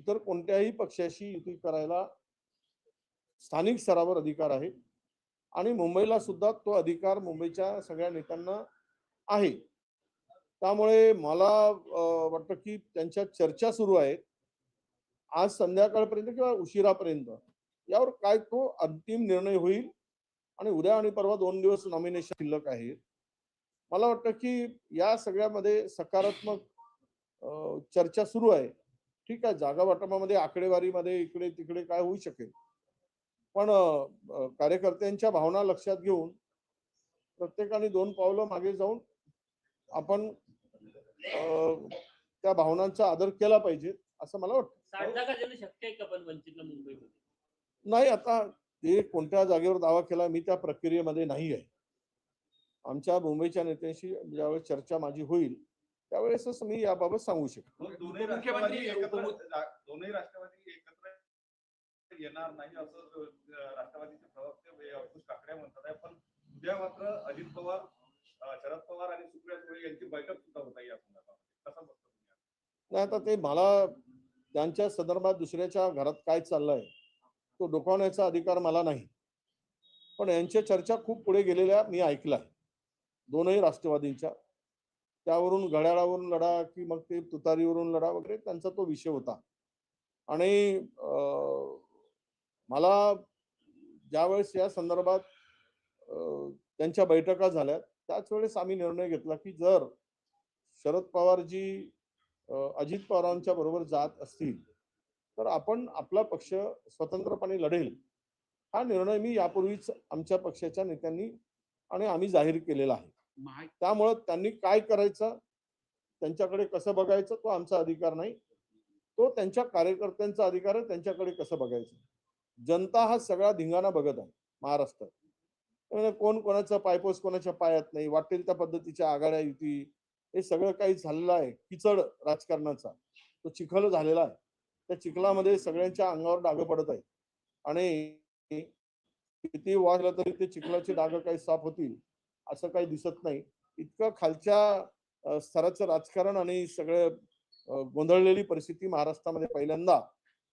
इतर कोणत्याही पक्षाशी युती करायला स्थानिक स्तरावर अधिकार आहे. आणि मुंबईला सुद्धा तो अधिकार मुंबईच्या सगळ्या नेत्यांना आहे. त्यामुळे मला वाटतं की त्यांच्या चर्चा सुरू आहेत. आज संध्याकाळपर्यंत किंवा उशिरापर्यंत यावर काय तो अंतिम निर्णय होईल आणि उद्या आणि परवा दोन दिवस नॉमिनेशन शिल्लक आहेत मला वाटतं की या सगळ्यामध्ये सकारात्मक चर्चा सुरू आहे. ठीक आहे जागा वाटपामध्ये आकडेवारीमध्ये इकडे तिकडे काय होऊ शकेल. पण कार्यकर्त्यांच्या भावना लक्षात घेऊन प्रत्येकाने दोन पावलं मागे जाऊन आपण त्या भावनांचा आदर केला पाहिजे असं मला वाटतं. नाही आता ते कोणत्या जागेवर दावा केला मी त्या प्रक्रियेमध्ये नाही आहे. आमच्या मुंबईच्या नेत्यांशी ज्यावेळेस चर्चा माझी होईल त्यावेळेसच मी याबाबत सांगू शकतो. दोन्ही राष्ट्रवादी एकत्र उपमु- जा- दोन्ही राष्ट्रवादी एकत्र येणार नाही असं राष्ट्रवादीचे प्रवक्ते अंकुश काकडे म्हणतात आहे. पण उद्या मात्र अजित पवार शरद पवार आणि सुप्रिया सुळे यांची बैठक सुद्धा होत आहे या संदर्भात कसं बघतो तुम्ही नाही आता ते मला त्यांच्या संदर्भात दुसऱ्याच्या घरात काय चाललंय तो डोकावण्याचा अधिकार मला नाही. पण यांच्या चर्चा खूप पुढे गेलेल्या मी ऐकलाय. दोनही राष्ट्रवादींच्या. त्यावरून घड्याळावरून लढा की मग ते तुतारीवरून लढा वगैरे त्यांचा तो विषय होता. आणि मला ज्यावेळेस या संदर्भात त्यांच्या बैठका झाल्या त्याच वेळेस आम्ही निर्णय घेतला की जर शरद पवारजी अजित पवारांच्या बरोबर जात असतील तर आपण आपला पक्ष स्वतंत्रपणे लढेल. हा निर्णय मी यापूर्वीच आमच्या पक्षाच्या नेत्यांनी आणि आम्ही जाहीर केलेला आहे. त्यामुळं त्यांनी काय करायचं? त्यांच्याकडे कसं बघायचं? तो आमचा अधिकार नाही. तो त्यांच्या कार्यकर्त्यांचा अधिकार आहे. त्यांच्याकडे कसं बघायचं? जनता हा सगळा धिंगाणा बघत आहे महाराष्ट्रात कोण कोणाचं पायपोस कोणाच्या पायात नाही. वाटेल त्या पद्धतीच्या आघाड्या युती. हे सगळं काही झालेलं आहे. किचड राजकारणाचा. तो चिखल झालेला आहे. त्या चिखलामध्ये सगळ्यांच्या अंगावर डाग पडत आहे आणि किती वाजलं तरी ते चिखलाचे डाग काही साफ होतील. असं काही दिसत नाही. इतकं खालच्या स्तराचं राजकारण आणि सगळं गोंधळलेली परिस्थिती महाराष्ट्रामध्ये पहिल्यांदा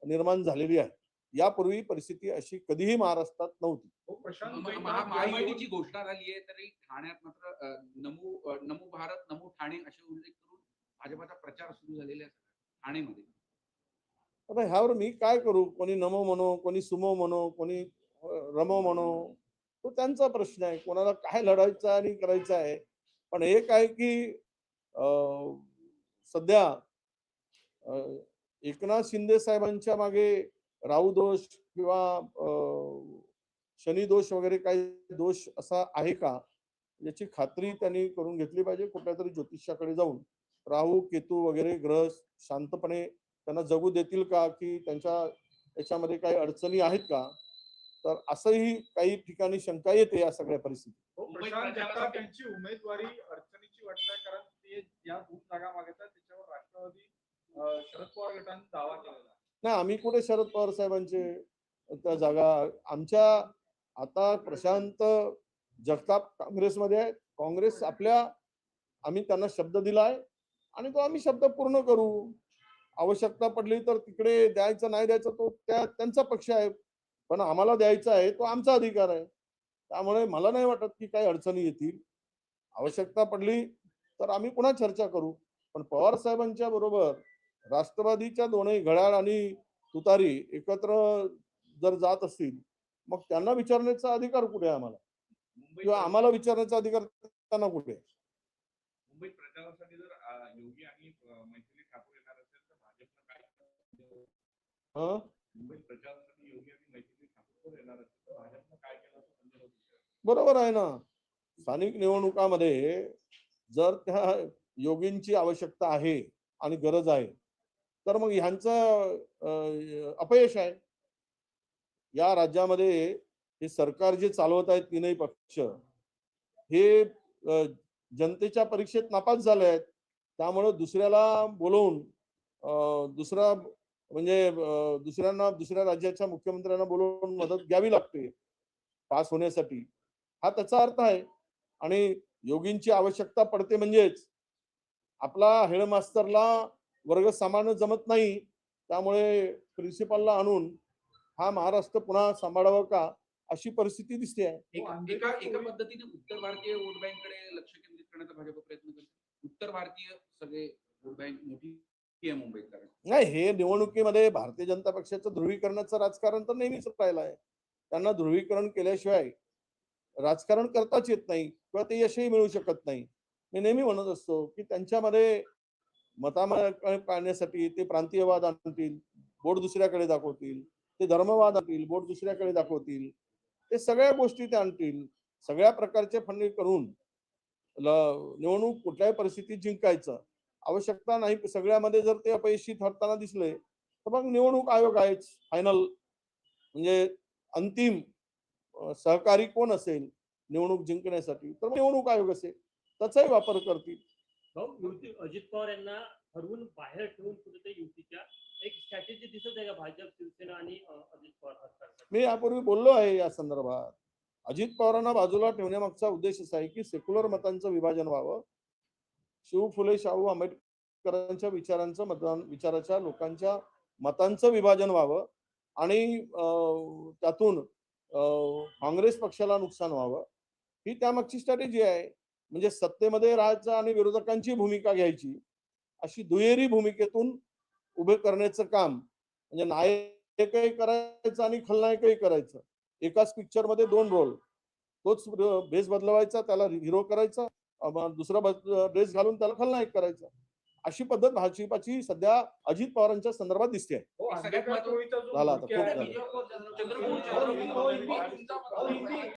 निर्माण झालेली आहे. यापूर्वी परिस्थिती अशी कधीही महाराष्ट्रात नव्हती. हो, प्रशांत म- जैन महा- आज महायुतीची घोषणा झाली आहे तरी ठाण्यात मात्र नमो नमो भारत नमो ठाणे असे उल्लेख करून भाजपाचा प्रचार सुरू झालेला आहे ठाणेमध्ये. आता ह्यावर मी काय करू? कोणी नमो म्हणो कोणी सुमो म्हणो कोणी रमो म्हणो तो त्यांचा प्रश्न आहे. कोणाला काय लढायचा आणि करायचं आहे. पण एक आहे की सध्या एकनाथ शिंदे साहेबांच्या मागे राहू दोष किंवा अ, शनी दोष वगैरे काही दोष असा आहे का? याची खात्री त्यांनी करून घेतली पाहिजे. कुठल्या तरी ज्योतिषाकडे जाऊन. राहू केतू वगैरे ग्रह शांतपणे त्यांना जगू देतील का? की त्यांच्या याच्यामध्ये काही अडचणी आहेत का? तर असंही काही ठिकाणी शंका येते या सगळ्या परिस्थितीत. हो, मुंबईत प्रशांत प्रचारासाठी- जगताप यांची उमेदवारी अडचणीची वाटते कारण ते या दोन जागा मागतात त्याच्यावर राष्ट्रवादी अं, शरद पवार गटाने दावा केलेला आहे. नाही आम्ही कुठे शरद पवार साहेबांचे त्या जागा आमच्या आता प्रशांत जगताप काँग्रेसमध्ये आहे काँग्रेस आपल्या आम्ही त्यांना शब्द दिलाय आणि तो आम्ही शब्द पूर्ण करू. आवश्यकता पडली तर तिकडे द्यायचं नाही द्यायचं तो त्या त्यांचा पक्ष आहे. पण आम्हाला द्यायचा आहे तो आमचा अधिकार आहे त्यामुळे मला नाही वाटत की काही अडचणी येतील आवश्यकता पडली तर आम्ही पुन्हा चर्चा करू पण पवार साहेबांच्या बरोबर राष्ट्रवादीच्या दोनही घड्याळ आणि तुतारी एकत्र जर जात असतील मग त्यांना विचारण्याचा अधिकार कुठे आहे आम्हाला किंवा आम्हाला विचारण्याचा अधिकार त्यांना कुठे? मुंबईत प्रचारासाठी जर अ, योगी आणि अ, मैथिली ठाकूर येणार असेल तर भाजपनं काय हं? मुंबईत प्रचारासाठी योगी आणि मैथिली ठाकूर जर येणार असेल तर भाजपनं काय केलं असं संजय राऊत विचारतात. बरोबर आहे ना. स्थानिक निवडणुकामध्ये जर त्या योगींची आवश्यकता आहे आणि गरज आहे तर मग ह्यांचं अपयश आहे. या राज्यामध्ये हे सरकार जे चालवत आहेत तीनही पक्ष हे जनतेच्या परीक्षेत नापास झाले आहेत. त्यामुळं दुसऱ्याला बोलवून दुसरा म्हणजे दुसऱ्यांना दुसऱ्या राज्याच्या मुख्यमंत्र्यांना बोलवून मदत घ्यावी लागते पास होण्यासाठी. हा त्याचा अर्थ आहे. आणि योगींची आवश्यकता पडते म्हणजेच आपला हेडमास्तरला वर्ग सामान्य जमत नाही त्यामुळे प्रिन्सिपलला आणून हा महाराष्ट्र पुन्हा सांभाळावं का अशी परिस्थिती दिसते आहे. एका एका एका पद्धतीने उत्तर भारतीय वोट बँककडे लक्ष केंद्रित करण्याचा भाजप प्रयत्न करते. उत्तर भारतीय सगळे वोट बँक मोठी नाही हे निवडणुकीमध्ये भारतीय जनता पक्षाचं ध्रुवीकरणाचं राजकारण तर नेहमीच राहिलं आहे. त्यांना ध्रुवीकरण केल्याशिवाय राजकारण करताच येत नाही किंवा ते यशही मिळू शकत नाही. मी नेहमी म्हणत असतो की त्यांच्यामध्ये मतामध्ये पाळण्यासाठी ते प्रांतीयवाद आणतील बोट दुसऱ्याकडे दाखवतील ते धर्मवाद आणतील बोट दुसऱ्याकडे दाखवतील ते सगळ्या गोष्टी ते आणतील. सगळ्या प्रकारचे फंडिंग करून निवडणूक कुठल्याही परिस्थितीत जिंकायचं. आवश्यकता नाही सगळ्यामध्ये जर ते अपयशी ठरताना दिसले तर मग निवडणूक आयोग आहेच. फायनल म्हणजे अंतिम सहकारी कोण असेल निवडणूक जिंकण्यासाठी तर निवडणूक आयोग असेल त्याचाही वापर करतील. अजित पवार यांना ठरवून बाहेर ठेवून कुठेतरी युतीच्या एक स्ट्रॅटेजी दिसत आहे का भाजप शिवसेना आणि अजित पवार मी यापूर्वी बोललो आहे या संदर्भात. अजित पवारांना बाजूला ठेवण्यामागचा उद्देश असा आहे की सेक्युलर मतांचं विभाजन व्हावं. शिव फुले शाहू आंबेडकरांच्या विचारांचं मतदान विचाराच्या लोकांच्या मतांचं विभाजन व्हावं. आणि त्यातून काँग्रेस पक्षाला नुकसान व्हावं ही त्यामागची स्ट्रॅटेजी आहे. म्हणजे सत्तेमध्ये राहायचं आणि विरोधकांची भूमिका घ्यायची अशी दुहेरी भूमिकेतून उभे करण्याचं काम म्हणजे नायकही करायचं आणि खलनायकही करायचं. एकाच पिक्चरमध्ये दोन रोल तोच ड्रेस बदलवायचा त्याला हिरो करायचा दुसरा ड्रेस घालून त्याला खलनायक करायचा. अशी पद्धत भाजपाची सध्या अजित पवारांच्या संदर्भात दिसते. आहे. हो, झाला